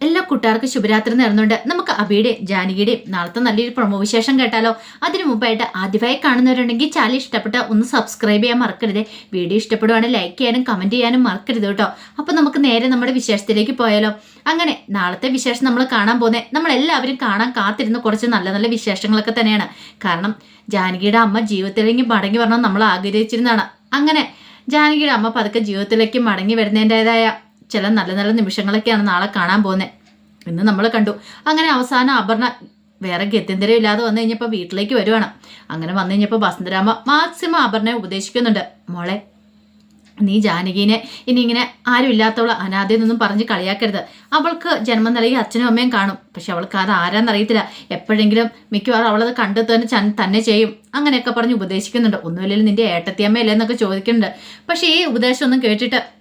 എല്ലാ കൂട്ടുകാർക്കും ശുഭരാത്രി നേർന്നുണ്ട് നമുക്ക് അബിയുടെയും ജാനകിയുടെയും നാളത്തെ നല്ലൊരു പ്രൊമോ വിശേഷം കേട്ടാലോ? അതിനു മുമ്പായിട്ട് ആദ്യമായി കാണുന്നവരുണ്ടെങ്കിൽ ചാനൽ ഇഷ്ടപ്പെട്ട ഒന്ന് സബ്സ്ക്രൈബ് ചെയ്യാൻ മറക്കരുത്. വീഡിയോ ഇഷ്ടപ്പെടുവാണെങ്കിൽ ലൈക്ക് ചെയ്യാനും കമന്റ് ചെയ്യാനും മറക്കരുത് കേട്ടോ. അപ്പോൾ നമുക്ക് നേരെ നമ്മുടെ വിശേഷത്തിലേക്ക് പോയാലോ. അങ്ങനെ നാളത്തെ വിശേഷം നമ്മൾ കാണാൻ പോകുന്നത് നമ്മളെല്ലാവരും കാണാൻ കാത്തിരുന്ന കുറച്ച് നല്ല നല്ല വിശേഷങ്ങളൊക്കെ തന്നെയാണ്. കാരണം ജാനകിയുടെ അമ്മ ജീവിതത്തിലേക്ക് മടങ്ങി വരണം നമ്മൾ ആഗ്രഹിച്ചിരുന്നതാണ്. അങ്ങനെ ജാനകിയുടെ അമ്മ പതുക്കെ ജീവിതത്തിലേക്ക് മടങ്ങി വരുന്നതിന്റെതായ ചില നല്ല നല്ല നിമിഷങ്ങളൊക്കെയാണ് നാളെ കാണാൻ പോകുന്നത് ഇന്ന് നമ്മൾ കണ്ടു. അങ്ങനെ അവസാനം അപർണ വേറെ ഗത്യന്തരം ഇല്ലാതെ വന്നു കഴിഞ്ഞപ്പോൾ വീട്ടിലേക്ക് വരുവാണ്. അങ്ങനെ വന്നു കഴിഞ്ഞപ്പോൾ വസന്തരാമ മാക്സിമം അപർണയെ ഉപദേശിക്കുന്നുണ്ട്. മോളെ നീ ജാനകീനെ ഇനി ഇങ്ങനെ ആരും ഇല്ലാത്തവൾ അനാഥയെന്നൊന്നും പറഞ്ഞ് കളിയാക്കരുത്. അവൾക്ക് ജന്മം നൽകി അച്ഛനും അമ്മയും കാണും. പക്ഷെ അവൾക്ക് അത് ആരാന്നറിയത്തില്ല എപ്പോഴെങ്കിലും മിക്കവാറും അവളത് കണ്ടു തന്നെ ചൻ- തന്നെ ചെയ്യും. അങ്ങനെയൊക്കെ പറഞ്ഞ് ഉപദേശിക്കുന്നുണ്ട്. ഒന്നുമില്ലെങ്കിൽ നിന്റെ ഏട്ടത്തിയമ്മയല്ലേ? എന്നൊക്കെ ചോദിക്കുന്നുണ്ട്. പക്ഷേ ഈ ഉപദേശമൊന്നും കേട്ടിട്ട്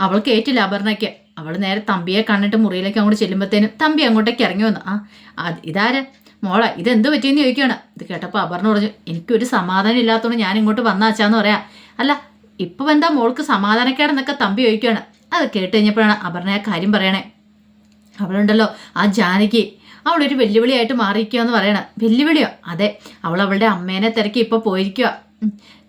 അവൾ കേട്ടില്ല അപർണയ്ക്ക്. അവൾ നേരെ തമ്പിയെ കണ്ടിട്ട് മുറിയിലേക്ക് അങ്ങോട്ട് ചെല്ലുമ്പോഴത്തേനും തമ്പി അങ്ങോട്ടേക്ക് ഇറങ്ങി വന്നു. ആ അത് ഇതാര്? മോളെ ഇതെന്ത് പറ്റിയെന്ന് ചോദിക്കുകയാണ്. ഇത് കേട്ടപ്പോൾ അപർണ പറഞ്ഞു എനിക്കൊരു സമാധാനം ഇല്ലാത്തതുകൊണ്ട് ഞാൻ ഇങ്ങോട്ട് വന്നാച്ചാന്ന് പറയാം. അല്ല ഇപ്പം എന്താ മോൾക്ക് സമാധാനക്കേടെന്നൊക്കെ തമ്പി ചോദിക്കുകയാണ്. അത് കേട്ട് കഴിഞ്ഞപ്പോഴാണ് അപർണ കാര്യം പറയണേ. അവളുണ്ടല്ലോ ആ ജാനകി. അവളൊരു വെല്ലുവിളിയായിട്ട് മാറിയിരിക്കുക എന്ന് പറയണ. വെല്ലുവിളിയോ? അതെ അവൾ അവളുടെ അമ്മേനെ തിരക്കി ഇപ്പോൾ പോയിരിക്കുക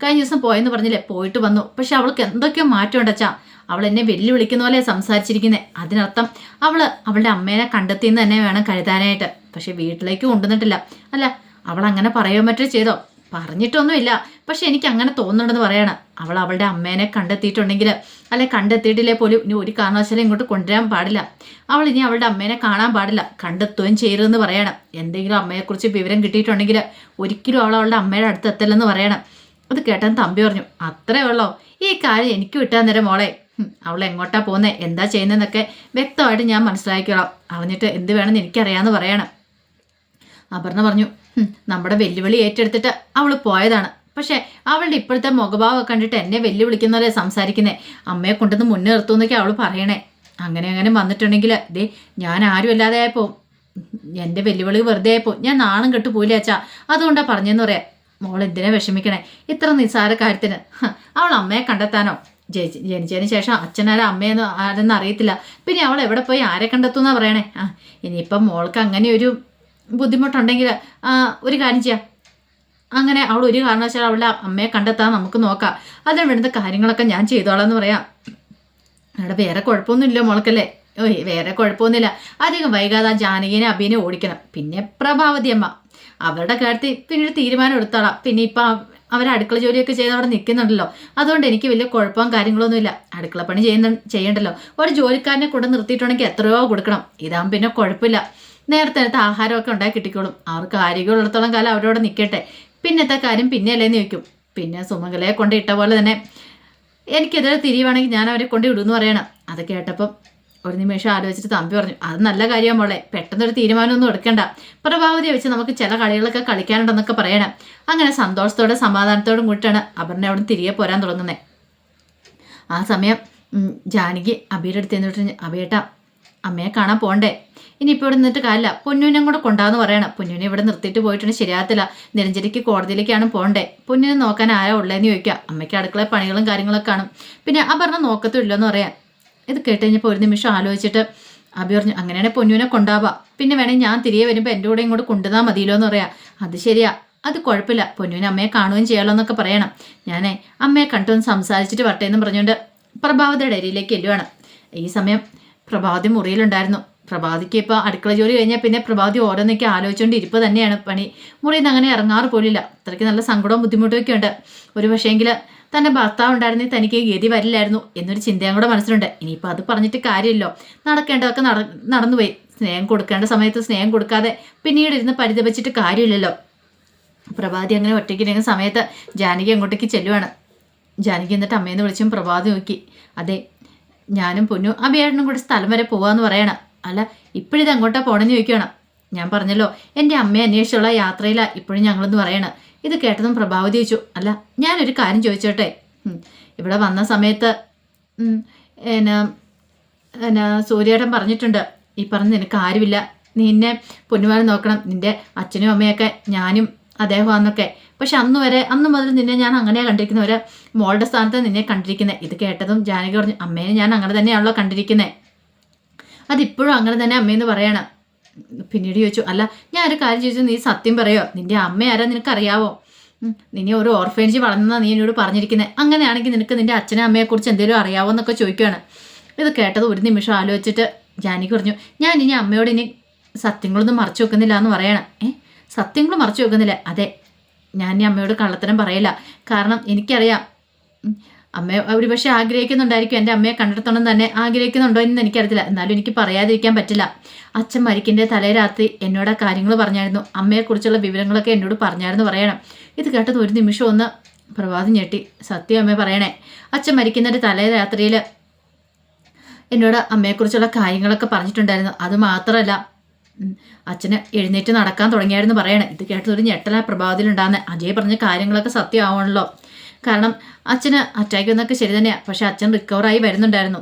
കഴിഞ്ഞ ദിവസം പോയെന്ന് പറഞ്ഞില്ലേ പോയിട്ട് വന്നു. പക്ഷെ അവൾക്ക് എന്തൊക്കെയോ മാറ്റം ഉണ്ടച്ചാ അവൾ എന്നെ വെല്ലുവിളിക്കുന്ന പോലെ സംസാരിച്ചിരിക്കുന്നത് അതിനർത്ഥം അവൾ അവളുടെ അമ്മേനെ കണ്ടെത്തിയെന്ന് തന്നെ വേണം കരുതാനായിട്ട്. പക്ഷെ വീട്ടിലേക്ക് കൊണ്ടുവന്നിട്ടില്ല. അല്ല അവൾ അങ്ങനെ പറയോ മറ്റോ ചെയ്തോ? പറഞ്ഞിട്ടൊന്നുമില്ല. പക്ഷെ എനിക്ക് അങ്ങനെ തോന്നുന്നുണ്ടെന്ന് പറയാണ്. അവൾ അവളുടെ അമ്മേനെ കണ്ടെത്തിയിട്ടുണ്ടെങ്കിൽ അല്ലെ കണ്ടെത്തിയിട്ടില്ലേ പോലും ഇനി ഒരു കാരണവശാലും ഇങ്ങോട്ട് കൊണ്ടുവരാൻ പാടില്ല. അവൾ ഇനി അവളുടെ അമ്മേനെ കാണാൻ പാടില്ല. കണ്ടെത്തുകയും ചെയ്യരുതെന്ന് പറയണം. എന്തെങ്കിലും അമ്മയെക്കുറിച്ച് വിവരം കിട്ടിയിട്ടുണ്ടെങ്കിൽ ഒരിക്കലും അവൾ അവളുടെ അമ്മയുടെ അടുത്ത് എത്തല്ലെന്ന് പറയണം. അത് കേട്ടാൻ തമ്പി പറഞ്ഞു അത്രേ ഉള്ളോ? ഈ കാര്യം എനിക്ക് വിട്ടാൻ നേരം മോളെ. അവൾ എങ്ങോട്ടാ പോകുന്നത് എന്താ ചെയ്യുന്നതെന്നൊക്കെ വ്യക്തമായിട്ട് ഞാൻ മനസ്സിലാക്കിക്കോളാം. അറിഞ്ഞിട്ട് എന്ത് വേണമെന്ന് എനിക്കറിയാമെന്ന് പറയണം. അപർണ പറഞ്ഞു നമ്മുടെ വെല്ലുവിളി ഏറ്റെടുത്തിട്ട് അവൾ പോയതാണ്. പക്ഷേ അവളുടെ ഇപ്പോഴത്തെ മുഖഭാവം കണ്ടിട്ട് എന്നെ വെല്ലുവിളിക്കുന്ന പോലെ സംസാരിക്കുന്നേ. അമ്മയെ കൊണ്ടുവന്ന് മുന്നേ നിർത്തുമെന്നൊക്കെ അവൾ പറയണേ. അങ്ങനെ അങ്ങനെ വന്നിട്ടുണ്ടെങ്കിൽ ദേ ഞാൻ ആരും അല്ലാതെ ആയപ്പോ എന്റെ വെല്ലുവിളി വെറുതെ ആയപ്പോ ഞാൻ നാണം കെട്ടു പോയില്ല അച്ഛാ? അതുകൊണ്ടാണ് പറഞ്ഞെന്ന് പറയാം. മോൾ എന്തിനാ വിഷമിക്കണേ? ഇത്ര നിസ്സാര കാര്യത്തിന്. അവൾ അമ്മയെ കണ്ടെത്താനോ? ജനിച്ചതിന് ശേഷം അച്ഛനാരും അമ്മയെന്ന് ആരെന്ന് അറിയത്തില്ല. പിന്നെ അവൾ എവിടെ പോയി? ആരെ കണ്ടെത്തുന്നാ പറയണേ? ആ ഇനിയിപ്പം മോൾക്ക് അങ്ങനെ ഒരു ബുദ്ധിമുട്ടുണ്ടെങ്കിൽ ഒരു കാര്യം ചെയ്യാം. അങ്ങനെ അവൾ ഒരു കാരണവശാൽ അവളുടെ അമ്മയെ കണ്ടെത്താൻ നമുക്ക് നോക്കാം. അതിന് വേണ്ടുന്ന കാര്യങ്ങളൊക്കെ ഞാൻ ചെയ്തോളാം എന്ന് പറയാം. അവിടെ വേറെ കുഴപ്പമൊന്നുമില്ല മോൾക്കല്ലേ? ഓയ് വേറെ കുഴപ്പമൊന്നുമില്ല. അധികം വൈകാതെ ജാനകിനെ അഭിനെ ഓടിക്കണം. പിന്നെ പ്രഭാവതി അമ്മ. അവരുടെ കാര്യത്തിൽ പിന്നീട് തീരുമാനം എടുത്തോളാം. പിന്നെ ഇപ്പം അവർ അടുക്കള ജോലിയൊക്കെ ചെയ്ത് അവിടെ നിൽക്കുന്നുണ്ടല്ലോ അതുകൊണ്ട് എനിക്ക് വലിയ കുഴപ്പവും കാര്യങ്ങളൊന്നുമില്ല. അടുക്കള പണി ചെയ്യുന്ന ചെയ്യണ്ടല്ലോ. ഒരു ജോലിക്കാരനെ കൂടെ നിർത്തിയിട്ടുണ്ടെങ്കിൽ എത്രയോ കൊടുക്കണം. ഇതാകും പിന്നെ കുഴപ്പമില്ല. നേരത്തെ നേരത്തെ ആഹാരമൊക്കെ ഉണ്ടാക്കി കിട്ടിക്കോളും. അവർക്ക് ആരോഗ്യമുള്ളിടത്തോളം കാലം അവരോട് നിൽക്കട്ടെ പിന്നത്തെ കാര്യം പിന്നെ അല്ലേന്ന് ചോദിക്കും. പിന്നെ സുമംഗലയെ കൊണ്ട് ഇട്ട പോലെ തന്നെ എനിക്കെതിരെ തിരിയുവാണെങ്കിൽ ഞാൻ അവരെ കൊണ്ട് വിടുമെന്ന് പറയണം. അത് കേട്ടപ്പം ഒരു നിമിഷം ആലോചിച്ചിട്ട് തമ്പി പറഞ്ഞു അത് നല്ല കാര്യമാണ് മോളെ പെട്ടെന്നൊരു തീരുമാനമൊന്നും എടുക്കണ്ട. പ്രഭാവതിയെ വെച്ച് നമുക്ക് ചില കളികളൊക്കെ കളിക്കാനുണ്ടെന്നൊക്കെ പറയണം. അങ്ങനെ സന്തോഷത്തോടെ സമാധാനത്തോടും കൂട്ടാണ് അപർണ അവിടെ തിരികെ പോരാൻ തുടങ്ങുന്നത് ആ സമയം ജാനകി അബിയുടെ അടുത്ത് എന്നിട്ട് അബിയേട്ട അമ്മയെ കാണാൻ പോണ്ടേ? ഇനിയിപ്പോൾ ഇവിടെ നിന്നിട്ട് കാര്യമില്ല. പൊന്നുവിനെ കൂടെ കൊണ്ടാന്ന് പറയണം. പൊന്നുവിനെ ഇവിടെ നിർത്തിയിട്ട് പോയിട്ടുണ്ട് ശരിയാകത്തില്ല. നിരഞ്ജലിക്ക് കോടതിയിലേക്കാണ് പോണ്ടേ? പൊന്നിനെ നോക്കാൻ ആരാ ഉള്ളതെന്ന് ചോദിക്കുക അമ്മയ്ക്ക് അടുക്കള പണികളും കാര്യങ്ങളൊക്കെ കാണും. പിന്നെ അപർണ നോക്കത്തുമില്ലെന്ന് പറയാം. ഇത് കേട്ടുകഴിഞ്ഞപ്പോൾ ഒരു നിമിഷം ആലോചിച്ചിട്ട് അബി പറഞ്ഞു അങ്ങനെയാണെങ്കിൽ പൊന്നുവിനെ കൊണ്ടാവാം. പിന്നെ വേണമെങ്കിൽ ഞാൻ തിരികെ വരുമ്പോൾ എന്റെ കൂടെ ഇങ്ങോട്ട് കൊണ്ടുവന്നാൽ മതിയല്ലോ എന്ന് പറയാം. അത് ശരിയാ. അത് കുഴപ്പമില്ല. പൊന്നുവിനെ അമ്മയെ കാണുകയും ചെയ്യാലോ എന്നൊക്കെ പറയണം. ഞാനേ അമ്മയെ കണ്ടൊന്ന് സംസാരിച്ചിട്ട് വട്ടേന്ന് പറഞ്ഞുകൊണ്ട് പ്രഭാവതിയുടെ അരിയിലേക്ക് എല്ലുവാണ്. ഈ സമയം പ്രഭാവതി മുറിയിലുണ്ടായിരുന്നു. പ്രഭാതിക്ക് ഇപ്പോൾ അടുക്കള ജോലി കഴിഞ്ഞാൽ പിന്നെ പ്രഭാതി ഓരോന്നൊക്കെ ആലോചിച്ചുകൊണ്ട് ഇരിപ്പ് തന്നെയാണ് പണി. മുറിയിൽ നിന്ന് അങ്ങനെ ഇറങ്ങാറ് പോലില്ല. അത്രയ്ക്ക് നല്ല സങ്കടവും ബുദ്ധിമുട്ടും ഒക്കെ ഉണ്ട്. ഒരു പക്ഷേങ്കിൽ തന്റെ ഭർത്താവ് ഉണ്ടായിരുന്നെങ്കിൽ തനിക്ക് ഗതി വരില്ലായിരുന്നു എന്നൊരു ചിന്തയും കൂടെ മനസ്സിലുണ്ട്. ഇനിയിപ്പോൾ അത് പറഞ്ഞിട്ട് കാര്യമില്ലോ നടക്കേണ്ടതൊക്കെ നട നടന്നുപോയി. സ്നേഹം കൊടുക്കേണ്ട സമയത്ത് സ്നേഹം കൊടുക്കാതെ പിന്നീട് ഇരുന്ന് പരിതപിച്ചിട്ട് കാര്യമില്ലല്ലോ. പ്രഭാതി അങ്ങനെ ഒറ്റയ്ക്കിരിക്കുന്ന സമയത്ത് ജാനകി അങ്ങോട്ടേക്ക് ചെല്ലുവാണ്. ജാനകി എന്നിട്ട് അമ്മയെന്ന് വിളിച്ചും പ്രഭാതി നോക്കി. അതെ ഞാനും പൊന്നു. അഭിയേട്ടനും കൂടി സ്ഥലം വരെ പോകാമെന്ന് പറയണം. അല്ല ഇപ്പോഴിത് എങ്ങോട്ടാ പോണെന്ന് ചോദിക്കണം ഞാൻ പറഞ്ഞല്ലോ എന്റെ അമ്മയെ അന്വേഷിച്ചുള്ള യാത്രയിലാണ് ഇപ്പോഴും ഞങ്ങളെന്ന് പറയണം. ഇത് കേട്ടതും പ്രഭാവതി ചോദിച്ചു അല്ല ഞാനൊരു കാര്യം ചോദിച്ചോട്ടെ? ഇവിടെ വന്ന സമയത്ത് എന്നാ എന്നാ സൂര്യേട്ടൻ പറഞ്ഞിട്ടുണ്ട് ഈ പറഞ്ഞ നിനക്ക് ആരുമില്ല. നിന്നെ പൊന്നുമാനെ നോക്കണം. നിന്റെ അച്ഛനും അമ്മയൊക്കെ ഞാനും അദ്ദേഹമാണെന്നൊക്കെ പക്ഷെ അന്ന് വരെ അന്ന് മുതൽ നിന്നെ ഞാൻ അങ്ങനെയാണ് കണ്ടിരിക്കുന്നത് ഒരു മോളുടെ സ്ഥാനത്ത് നിന്നെ കണ്ടിരിക്കുന്നത് ഇത് കേട്ടതും ജാനകി പറഞ്ഞു അമ്മയെ ഞാൻ അങ്ങനെ തന്നെയാണല്ലോ കണ്ടിരിക്കുന്നത് അതിപ്പോഴും അങ്ങനെ തന്നെ അമ്മയെന്ന് പറയണം. പിന്നീട് ചോദിച്ചു അല്ല ഞാൻ ഒരു കാര്യം ചോദിച്ചു നീ സത്യം പറയോ? നിന്റെ അമ്മ ആരാ നിനക്കറിയാവോ? നിന്നെ ഒരു ഓർഫനേജ് വളർന്നാ നീ എന്നോട് പറഞ്ഞിരിക്കുന്നത് അങ്ങനെയാണെങ്കിൽ നിനക്ക് നിന്റെ അച്ഛനും അമ്മയെക്കുറിച്ച് എന്തെങ്കിലും അറിയാവോ എന്നൊക്കെ ചോദിക്കുകയാണ് ഇത് കേട്ടത് ഒരു നിമിഷം ആലോചിച്ചിട്ട് ജാനിക്ക് പറഞ്ഞു ഞാൻ ഇനി അമ്മയോട് ഇനി സത്യങ്ങളൊന്നും മറച്ചു വെക്കുന്നില്ല എന്ന് പറയണം. ഏ? സത്യങ്ങൾ മറച്ചു വെക്കുന്നില്ല? അതെ ഞാൻ ഇനി അമ്മയോട് കള്ളത്തരം പറയില്ല. കാരണം എനിക്കറിയാം അമ്മ ഒരു ആഗ്രഹിക്കുന്നുണ്ടായിരിക്കും എന്റെ അമ്മയെ കണ്ടെത്തണം തന്നെ ആഗ്രഹിക്കുന്നുണ്ടോ എന്ന് എനിക്കറിയത്തില്ല. എന്നാലും എനിക്ക് പറയാതിരിക്കാൻ പറ്റില്ല. അച്ഛൻ മരിക്കിന്റെ തലേ രാത്രി എന്നോട് ആ കാര്യങ്ങൾ പറഞ്ഞായിരുന്നു. അമ്മയെക്കുറിച്ചുള്ള വിവരങ്ങളൊക്കെ എന്നോട് പറഞ്ഞായിരുന്നു പറയണം. ഇത് കേട്ടത് ഒരു നിമിഷം ഒന്ന് പ്രഭാതം ഞെട്ടി. സത്യം അമ്മ പറയണേ. അച്ഛൻ മരിക്കുന്നതിന്റെ തലേ രാത്രിയിൽ എന്നോട് അമ്മയെക്കുറിച്ചുള്ള കാര്യങ്ങളൊക്കെ പറഞ്ഞിട്ടുണ്ടായിരുന്നു. അത് മാത്രമല്ല അച്ഛന് എഴുന്നേറ്റ് നടക്കാൻ തുടങ്ങിയായിരുന്നു പറയണേ. ഇത് കേട്ടത് ഒരു ഞെട്ടല പ്രഭാതത്തിലുണ്ടാകുന്നത് അജയ് പറഞ്ഞ കാര്യങ്ങളൊക്കെ സത്യമാവണല്ലോ കാരണം അച്ഛന് അറ്റാക്ക് വന്നൊക്കെ ശരി തന്നെയാണ് പക്ഷെ അച്ഛൻ റിക്കവറായി വരുന്നുണ്ടായിരുന്നു.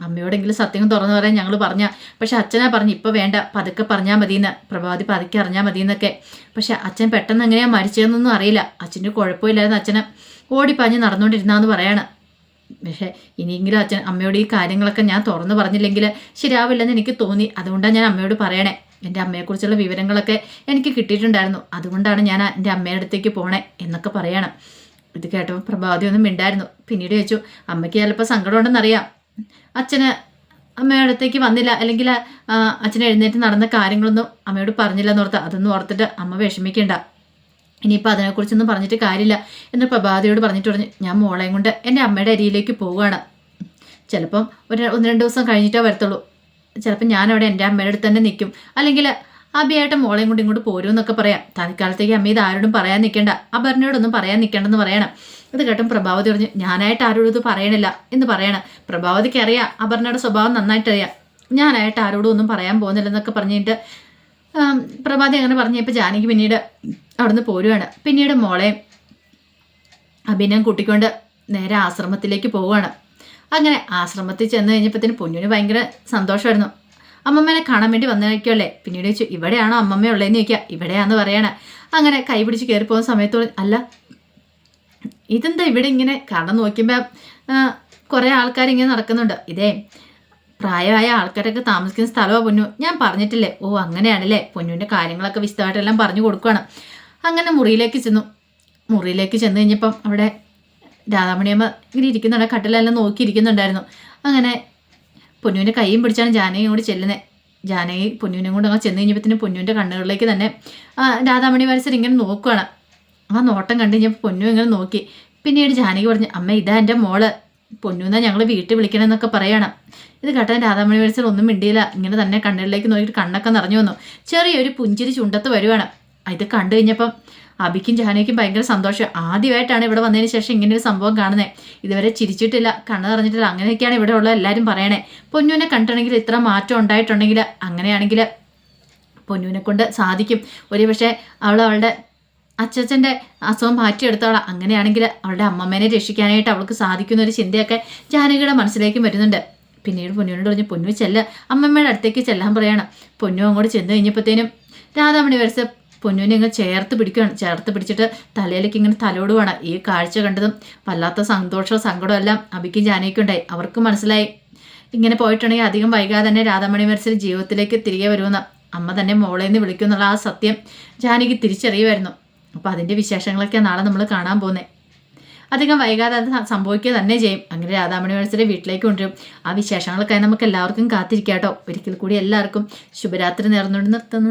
അമ്മയോടെങ്കിലും സത്യം തുറന്നു പറയാൻ ഞങ്ങൾ പറഞ്ഞ പക്ഷെ അച്ഛനാ പറഞ്ഞു ഇപ്പോൾ വേണ്ട പതുക്കെ പറഞ്ഞാൽ മതിയെന്ന് പ്രഭാതി പതുക്കെ അറിഞ്ഞാൽ മതിയെന്നൊക്കെ പക്ഷെ അച്ഛൻ പെട്ടെന്ന് എങ്ങനെയാണ് മരിച്ചതെന്നൊന്നും അറിയില്ല. അച്ഛന്റെ കുഴപ്പമില്ലായിരുന്നു അച്ഛന്. ഓടിപ്പാഞ്ഞ് നടന്നുകൊണ്ടിരുന്നാന്ന് പറയാണ്. പക്ഷേ ഇനിയെങ്കിലും അച്ഛൻ അമ്മയോട് ഈ കാര്യങ്ങളൊക്കെ ഞാൻ തുറന്നു പറഞ്ഞില്ലെങ്കിൽ ശരിയാവില്ലെന്ന് എനിക്ക് തോന്നി. അതുകൊണ്ടാണ് ഞാൻ അമ്മയോട് പറയണേ. എന്റെ അമ്മയെക്കുറിച്ചുള്ള വിവരങ്ങളൊക്കെ എനിക്ക് കിട്ടിയിട്ടുണ്ടായിരുന്നു. അതുകൊണ്ടാണ് ഞാൻ എന്റെ അമ്മയുടെ അടുത്തേക്ക് പോണേ എന്നൊക്കെ പറയണം. ഇത് കേട്ടപ്പോൾ പ്രഭാതി ഒന്നും മിണ്ടായിരുന്നു. പിന്നീട് ചോദിച്ചു അമ്മയ്ക്ക് ചിലപ്പോൾ സങ്കടമുണ്ടെന്നറിയാം. അച്ഛന് അമ്മയുടെ അടുത്തേക്ക് വന്നില്ല. അല്ലെങ്കിൽ അച്ഛൻ എഴുന്നേറ്റ് നടന്ന കാര്യങ്ങളൊന്നും അമ്മയോട് പറഞ്ഞില്ല എന്നോർത്ത്. അതൊന്നും ഓർത്തിട്ട് അമ്മ വിഷമിക്കേണ്ട. ഇനിയിപ്പോൾ അതിനെക്കുറിച്ചൊന്നും പറഞ്ഞിട്ട് കാര്യമില്ല എന്ന് പ്രഭാതിയോട് പറഞ്ഞിട്ട് പറഞ്ഞു. ഞാൻ മോളെയും കൊണ്ട് എന്റെ അമ്മയുടെ അരിയിലേക്ക് പോവുകയാണ്. ചിലപ്പം ഒരു ഒന്ന് രണ്ട് ദിവസം കഴിഞ്ഞിട്ടേ വരത്തുള്ളൂ. ചിലപ്പോൾ ഞാനവിടെ എന്റെ അമ്മയുടെ അടുത്ത് തന്നെ നിൽക്കും. അല്ലെങ്കിൽ അബിയായിട്ട് മോളെയും കൊണ്ട് ഇങ്ങോട്ട് പോരും എന്നൊക്കെ പറയാം. തൽക്കാലത്തേക്ക് അമ്മ ഇത് ആരോടും പറയാൻ നിൽക്കേണ്ട. അപർണയോടൊന്നും പറയാൻ നിൽക്കേണ്ടെന്ന് പറയണം. ഇത് കേട്ടും പ്രഭാവതി പറഞ്ഞു ഞാനായിട്ട് ആരോടും ഇത് പറയണില്ല എന്ന് പറയണം. പ്രഭാവതിക്ക് അറിയാം അപർണയുടെ സ്വഭാവം നന്നായിട്ട് അറിയാം. ഞാനായിട്ട് ആരോടും ഒന്നും പറയാൻ പോകുന്നില്ലെന്നൊക്കെ പറഞ്ഞിട്ട് പ്രഭാതി അങ്ങനെ പറഞ്ഞപ്പോൾ ജാനകി പിന്നീട് അവിടുന്ന് പോരുവാണ്. പിന്നീട് മോളെ അഭിനയം കൂട്ടിക്കൊണ്ട് നേരെ ആശ്രമത്തിലേക്ക് പോവുകയാണ്. അങ്ങനെ ആശ്രമത്തിൽ ചെന്ന് കഴിഞ്ഞപ്പോഴത്തേന് പൊന്നുവിന് ഭയങ്കര സന്തോഷമായിരുന്നു. അമ്മമ്മേനെ കാണാൻ വേണ്ടി വന്നേക്കല്ലേ പിന്നീട് ചോദിച്ചു ഇവിടെയാണോ അമ്മമ്മയുള്ളതെന്ന് ചോദിക്കുക. ഇവിടെയാന്ന് പറയണ. അങ്ങനെ കൈ പിടിച്ച് കയറി പോകുന്ന സമയത്തോട് അല്ല ഇതെന്താ ഇവിടെ ഇങ്ങനെ കാരണം നോക്കുമ്പോൾ കുറേ ആൾക്കാർ ഇങ്ങനെ നടക്കുന്നുണ്ട്. ഇതേ പ്രായമായ ആൾക്കാരൊക്കെ താമസിക്കുന്ന സ്ഥലമാണ് പൊന്നു. ഞാൻ പറഞ്ഞിട്ടില്ലേ? ഓ അങ്ങനെയാണല്ലേ. പൊന്നുവിന്റെ കാര്യങ്ങളൊക്കെ വിശദമായിട്ടെല്ലാം പറഞ്ഞു കൊടുക്കുകയാണ് അങ്ങനെ മുറിയിലേക്ക് ചെന്നു. മുറിയിലേക്ക് ചെന്ന് കഴിഞ്ഞപ്പം അവിടെ രാധാമണിയമ്മ ഇങ്ങനെ ഇരിക്കുന്നുണ്ട് കട്ടിലെല്ലാം നോക്കിയിരിക്കുന്നുണ്ടായിരുന്നു. അങ്ങനെ പൊന്നുവിന്റെ കൈയും പിടിച്ചാണ് ജാനകിയും കൂടി ചെല്ലുന്നത് ജാനകി പൊന്നുവിനെ കൊണ്ട് അങ്ങ് ചെന്ന് കഴിഞ്ഞപ്പോൾ പൊന്നുവിന്റെ കണ്ണുകളിലേക്ക് തന്നെ രാധാമണി വരസർ ഇങ്ങനെ നോക്കുകയാണ് ആ നോട്ടം കണ്ടു കഴിഞ്ഞപ്പോൾ പൊന്നു ഇങ്ങനെ നോക്കി. പിന്നീട് ജാനകി പറഞ്ഞു അമ്മ ഇതാ എന്റെ മോൾ. പൊന്നുന്നാ ഞങ്ങൾ വീട്ടിൽ വിളിക്കണമെന്നൊക്കെ പറയണം. ഇത് കേട്ടാൻ രാധാമണി വരസർ ഒന്നും മിണ്ടിയില്ല. ഇങ്ങനെ തന്നെ കണ്ണുകളിലേക്ക് നോക്കിയിട്ട് കണ്ണൊക്കെ നിറഞ്ഞു വന്നു. ചെറിയൊരു പുഞ്ചിരി ചുണ്ടത്ത് വരുവാണ്. ഇത് കണ്ടു കഴിഞ്ഞപ്പം അബിക്കും ജാനകിക്കും ഭയങ്കര സന്തോഷം. ആദ്യമായിട്ടാണ് ഇവിടെ വന്നതിന് ശേഷം ഇങ്ങനെ ഒരു സംഭവം കാണുന്നത് ഇതുവരെ ചിരിച്ചിട്ടില്ല കണ്ണു നിറഞ്ഞിട്ടില്ല അങ്ങനെയൊക്കെയാണ് ഇവിടെ ഉള്ള എല്ലാവരും പറയണേ. പൊന്നുവിനെ കണ്ടിട്ടുണ്ടെങ്കിൽ ഇത്ര മാറ്റം ഉണ്ടായിട്ടുണ്ടെങ്കിൽ അങ്ങനെയാണെങ്കിൽ പൊന്നുവിനെ കൊണ്ട് സാധിക്കും. ഒരു പക്ഷേ അവൾ അവളുടെ അച്ചച്ചന്റെ അസുഖം മാറ്റിയെടുത്തോളാം അങ്ങനെയാണെങ്കിൽ അവളുടെ അമ്മമ്മേനെ രക്ഷിക്കാനായിട്ട് അവൾക്ക് സാധിക്കുന്ന ഒരു ചിന്തയൊക്കെ ജാനകിയുടെ മനസ്സിലേക്ക് വരുന്നുണ്ട്. പിന്നീട് പൊന്നുവിനോട് പറഞ്ഞു പൊന്നു ചെല്ല. അമ്മമ്മയുടെ അടുത്തേക്ക് ചെല്ലാൻ പറയണം. പൊന്നു അങ്ങോട്ട് ചെന്ന് കഴിഞ്ഞപ്പോഴത്തേനും രാധാമണി വരച്ച പൊന്നുവിനെ ഇങ്ങനെ ചേർത്ത് പിടിക്കുകയാണ് ചേർത്ത് പിടിച്ചിട്ട് തലയിലേക്ക് ഇങ്ങനെ തലോടുവാണ്. ഈ കാഴ്ച കണ്ടതും വല്ലാത്ത സന്തോഷവും സങ്കടവും എല്ലാം അബിക്കും ജാനയ്ക്കും ഉണ്ടായി അവർക്ക് മനസ്സിലായി. ഇങ്ങനെ പോയിട്ടുണ്ടെങ്കിൽ അധികം വൈകാതെ തന്നെ രാധാമണി മരിച്ചിൽ ജീവിതത്തിലേക്ക് തിരികെ വരുമെന്ന് അമ്മ തന്നെ മോളെ നിന്ന് വിളിക്കുന്നുള്ള ആ സത്യം ജാനകി തിരിച്ചറിയുമായിരുന്നു. അപ്പോൾ അതിന്റെ വിശേഷങ്ങളൊക്കെ നാളെ നമ്മൾ കാണാൻ പോകുന്നത് അധികം വൈകാതെ അത് സംഭവിക്കുക തന്നെ ചെയ്യും. അങ്ങനെ രാധാമണി വത്സരെ വീട്ടിലേക്ക് കൊണ്ടുവരും. ആ വിശേഷങ്ങളൊക്കെ നമുക്ക് എല്ലാവർക്കും കാത്തിരിക്കാം കേട്ടോ ഒരിക്കൽ കൂടി എല്ലാവർക്കും ശുഭരാത്രി നേർന്നുകൊണ്ട് നിർത്തുന്നു.